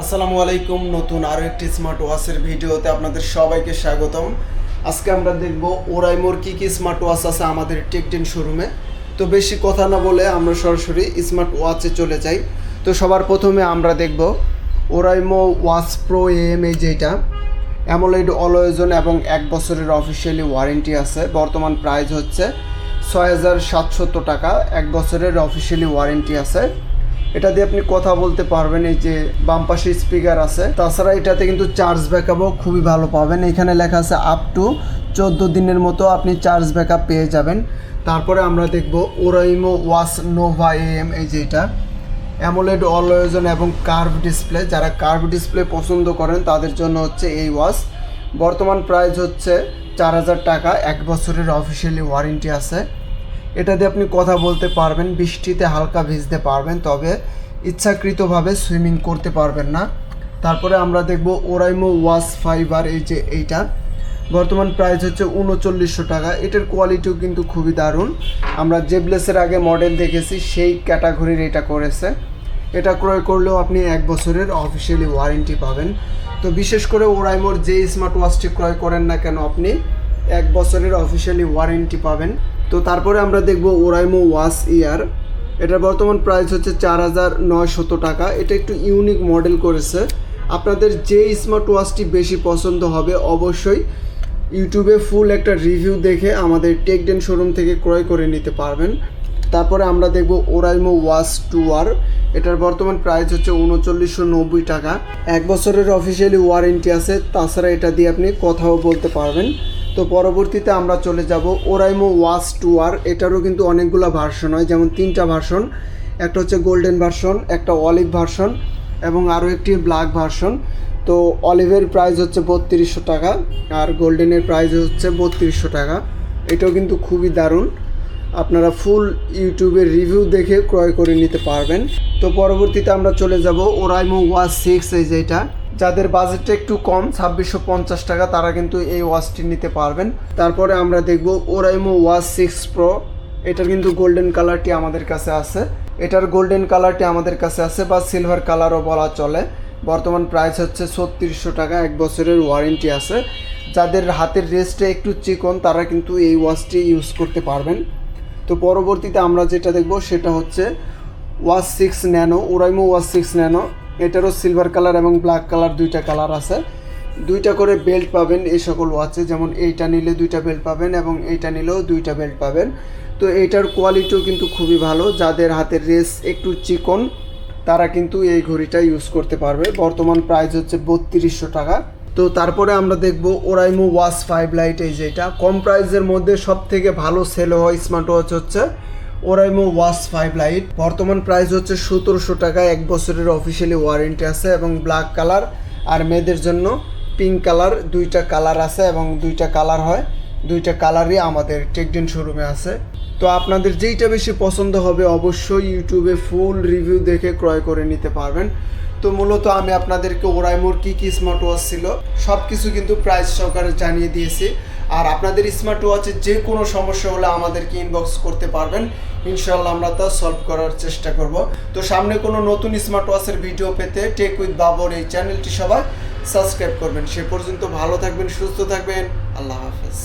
আসসালামু আলাইকুম, নতুন আরও একটি স্মার্ট ওয়াচের ভিডিওতে আপনাদের সবাইকে স্বাগতম। আজকে আমরা দেখব ওরাইমোর কী কী স্মার্ট ওয়াচ আছে আমাদের টেকটেন শোরুমে। তো বেশি কথা না বলে আমরা সরাসরি স্মার্ট ওয়াচে চলে যাই। তো সবার প্রথমে আমরা দেখব ওরাইমো ওয়াচ প্রো এম এই যেটা। অ্যামোলেড অলয়োজন এবং এক বছরের অফিসিয়ালি ওয়ারেন্টি আছে। বর্তমান প্রাইস হচ্ছে ছয় হাজার সাতশত টাকা। এক বছরের অফিসিয়ালি ওয়ারেন্টি আছে। এটা দিয়ে আপনি কথা বলতে পারবেন, এই যে বাম পাশে স্পিকার আছে। তাছাড়া এটাতে কিন্তু চার্জ ব্যাকআপও খুবই ভালো পাবেন। এখানে লেখা আছে আপ টু চোদ্দ দিনের মতো আপনি চার্জ ব্যাকআপ পেয়ে যাবেন। তারপরে আমরা দেখব ওরাইমো ওয়াস নোভা এম এই যে এটা। অ্যামোলেড অলয়োজন এবং কার্ভ ডিসপ্লে যারা কার্ভ ডিসপ্লে পছন্দ করেন, তাদের জন্য হচ্ছে এই ওয়াচ বর্তমান প্রাইস হচ্ছে চার হাজার টাকা, এক বছরের অফিসিয়ালি ওয়ারেন্টি আছে। এটা দিয়ে আপনি কথা বলতে পারবেন, বৃষ্টিতে হালকা ভিজতে পারবেন, তবে ইচ্ছাকৃতভাবে সুইমিং করতে পারবেন না। তারপরে আমরা দেখব ওরাইমো ওয়াশ ফাইবার, এই যে এইটা। বর্তমান প্রাইস হচ্ছে উনচল্লিশশো টাকা। এটার কোয়ালিটিও কিন্তু খুবই দারুণ। আমরা জেবলেসের আগে মডেল দেখেছি, সেই ক্যাটাগরির এটা করেছে। এটা ক্রয় করলেও আপনি এক বছরের অফিসিয়ালি ওয়ারেন্টি পাবেন। তো বিশেষ করে ওরাইমোর যে স্মার্ট ওয়াচটি ক্রয় করেন না কেন, আপনি এক বছরের অফিসিয়ালি ওয়ারেন্টি পাবেন। তো তারপরে আমরা দেখব ওরাইমো ওয়াচ ইয়ার। এটার বর্তমান প্রাইস হচ্ছে চার হাজার নয়শত টাকা। এটা একটু ইউনিক মডেল করেছে। আপনাদের যে স্মার্ট ওয়াচটি বেশি পছন্দ হবে অবশ্যই ইউটিউবে ফুল একটা রিভিউ দেখে আমাদের টেকডেন শোরুম থেকে ক্রয় করে নিতে পারবেন। তারপরে আমরা দেখব ওরাইমো ওয়াচ টু আর এটার বর্তমান প্রাইস হচ্ছে উনচল্লিশশো নব্বই টাকা। এক বছরের অফিসিয়ালি ওয়ারেন্টি আছে। তাছাড়া এটা দিয়ে আপনি কথাও বলতে পারবেন। তো পরবর্তীতে আমরা চলে যাব ওরাইমো ওয়াচ টু আর এটারও কিন্তু অনেকগুলো ভার্সন হয়, যেমন তিনটা ভার্সন একটা হচ্ছে গোল্ডেন ভার্সন একটা অলিভ ভার্সন এবং আরও একটি ব্ল্যাক ভার্সন তো অলিভের প্রাইস হচ্ছে বত্রিশশো টাকা আর গোল্ডেনের প্রাইস হচ্ছে বত্রিশশো টাকা। এটাও কিন্তু খুবই দারুণ। আপনারা ফুল ইউটিউবের রিভিউ দেখে ক্রয় করে নিতে পারবেন। তো পরবর্তীতে আমরা চলে যাব ওরাইমো ওয়াচ সিক্স এই যেটা যাদের বাজেটটা একটু কম, ছাব্বিশশো পঞ্চাশ টাকা, তারা কিন্তু এই ওয়াচটি নিতে পারবেন। তারপরে আমরা দেখব ওরাইমো ওয়াচ সিক্স প্রো এটার কিন্তু গোল্ডেন কালারটি আমাদের কাছে আছে। এটার গোল্ডেন কালারটি আমাদের কাছে আছে বা সিলভার কালারও বলা চলে। বর্তমান প্রাইস হচ্ছে ছত্রিশশো টাকা, এক বছরের ওয়ারেন্টি আছে। যাদের হাতের রেস্টে একটু চিকন, তারা কিন্তু এই ওয়াচটি ইউজ করতে পারবেন। তো পরবর্তীতে আমরা যেটা দেখব, সেটা হচ্ছে watch six nano Oraimo watch six nano এটারও সিলভার কালার এবং ব্ল্যাক কালার দুইটা কালার আছে। দুইটা করে বেল্ট পাবেন এই সকল ওয়াচে যেমন এইটা নিলে দুইটা বেল্ট পাবেন এবং এইটা নিলেও দুইটা বেল্ট পাবেন। তো এইটার কোয়ালিটিও কিন্তু খুবই ভালো। যাদের হাতের রেস একটু চিকন, তারা কিন্তু এই ঘড়িটা ইউজ করতে পারবে। বর্তমান প্রাইস হচ্ছে বত্রিশশো টাকা। তো তারপরে আমরা দেখব ওরাইমো ওয়াচ ফাইভ লাইট এই যেটা কম প্রাইসের মধ্যে সব থেকে ভালো সেল হয় স্মার্ট ওয়াচ হচ্ছে ওরাইমো ওয়াচ ফাইভ লাইট। বর্তমান প্রাইস হচ্ছে সতেরোশো টাকা, এক বছরের অফিসিয়ালি ওয়ারেন্টি আছে এবং ব্ল্যাক কালার আর মেয়েদের জন্য পিঙ্ক কালার দুইটা কালার আছে এবং দুইটা কালার হয়। দুইটা কালারই আমাদের টেকডেন শোরুমে আছে। তো আপনাদের যেইটা বেশি পছন্দ হবে অবশ্যই ইউটিউবে ফুল রিভিউ দেখে ক্রয় করে নিতে পারবেন। তো মূলত আমি আপনাদেরকে ওরাইমোর কী কী স্মার্ট ওয়াচ ছিল সব কিছু কিন্তু প্রাইস সহকারে জানিয়ে দিয়েছি। আর আপনাদের স্মার্ট ওয়াচের যে কোনো সমস্যা হলে আমাদেরকে ইনবক্স করতে পারবেন। ইনশাল্লাহ আমরা তা সলভ করার চেষ্টা করব। তো সামনে কোনো নতুন স্মার্ট ওয়াচের ভিডিও পেতে টেক উইথ বাবর এই চ্যানেলটি সবাই সাবস্ক্রাইব করবেন। সে পর্যন্ত ভালো থাকবেন, সুস্থ থাকবেন। আল্লাহ হাফেজ।